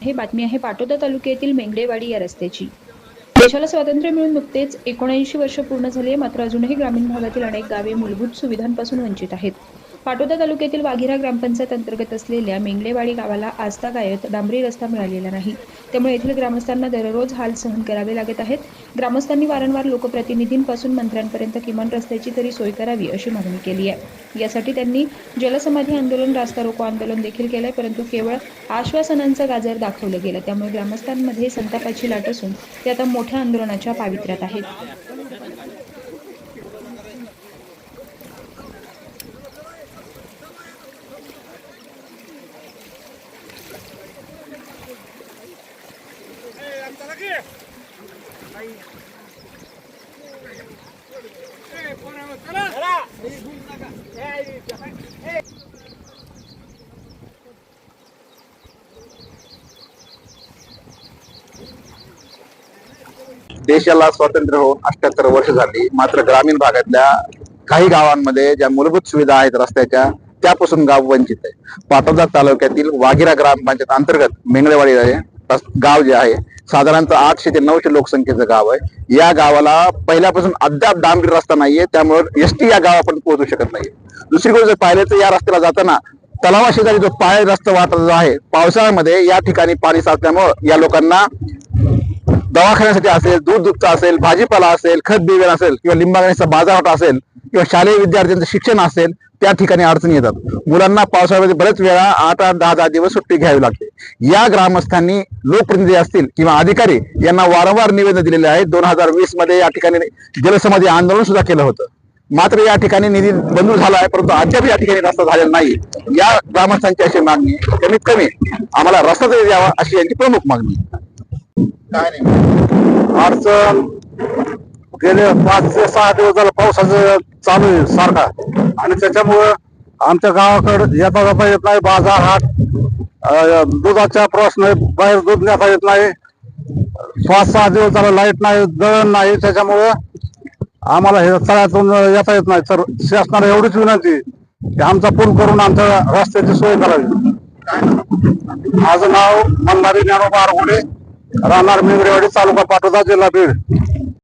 हे बातमी आहे पाटोदा तालुक्यातील मेंगडेवाडी या रस्त्याची. देशाला स्वातंत्र्य मिळून नुकतेच एकोणऐंशी वर्ष पूर्ण झाले मात्र अजूनही ग्रामीण भागातील अनेक गावे मूलभूत सुविधांपासून वंचित आहेत. पाटोदा तालुक्यातील वाघिरा ग्रामपंचायत अंतर्गत असलेल्या मेंगडेवाडी गावाला आजतागायत डांबरी रस्ता मिळालेला नाही. त्यामुळे येथील ग्रामस्थांना दररोज हाल सहन करावे लागत आहेत. ग्रामस्थांनी वारंवार लोकप्रतिनिधींपासून मंत्र्यांपर्यंत किमान रस्त्याची तरी सोय करावी अशी मागणी केली आहे. यासाठी त्यांनी जलसमाधी आंदोलन रास्ता रोको आंदोलन देखील केलंय परंतु केवळ आश्वासनांचं गाजर दाखवलं गेलं. त्यामुळे ग्रामस्थांमध्ये संतापाची लाट असून ते आता मोठ्या आंदोलनाच्या पावित्र्यात आहेत. देशाला स्वातंत्र्य होऊन अठ्याहत्तर वर्ष झाली. मात्र ग्रामीण भागातल्या काही गावांमध्ये ज्या मूलभूत सुविधा आहेत रस्त्याच्या त्यापासून गाव वंचित आहे. पाटोदा तालुक्यातील वाघिरा ग्रामपंचायत अंतर्गत मेंगळेवाडी आहे. गाव जे आहे साधारणतः आठशे ते नऊशे लोकसंख्येचं गाव आहे. या गावाला पहिल्यापासून अद्याप डांबरी रस्ता नाहीये त्यामुळे एसटी या गावापर्यंत पोहोचू शकत नाही दुसरी गोष्ट जर पाहिलं तर या रस्त्याला जाताना तलावा शेजारी जो पाय रस्ता वाटत जो आहे पावसाळ्यामध्ये या ठिकाणी पाणी साचल्यामुळे या लोकांना दवाखान्यासाठी असेल दूध दुभता असेल भाजीपाला असेल खत बिवेन असेल किंवा लिंबागणीचा बाजारवाटा असेल किंवा शालेय विद्यार्थ्यांचं शिक्षण असेल त्या ठिकाणी अडचणी येतात. मुलांना पावसाळ्यामध्ये बरेच वेळा आठ आठ दहा दहा दिवस सुट्टी घ्यावी लागते. या ग्रामस्थांनी लोकप्रतिनिधी असतील किंवा अधिकारी यांना वारंवार निवेदन दिलेले आहे. दोन हजार वीसमध्ये या ठिकाणी जलसमाधी आंदोलन सुद्धा केलं होतं. मात्र या ठिकाणी निधी बंद झाला आहे परंतु अद्याप या ठिकाणी रस्ता झालेला नाही. या ग्रामस्थांची अशी मागणी कमीत कमी आम्हाला रस्ता तरी द्यावा अशी यांची प्रमुख मागणी काय नाही. अडचण गेले पाच ते सहा दिवस झालं पावसाचं चालू आहे सारखा आणि त्याच्यामुळं आमच्या गावाकडं येता जाता येत नाही बाजार हाट. दुधाचा प्रश्न आहे बाहेर दूध नेता येत नाही. पाच सहा दिवस झाला लाइट नाही दळण नाही त्याच्यामुळं आम्हाला हे तळ्यातून येता येत नाही. तर शासनाला एवढीच विनंती की आमचा पूल करून आमच्या रस्त्याची सोय करावी. माझं नाव मंदारी ज्ञानोबा आरगुडे राहणार मेंगरेवाडी तालुका पाटोदा जिल्हा बीड.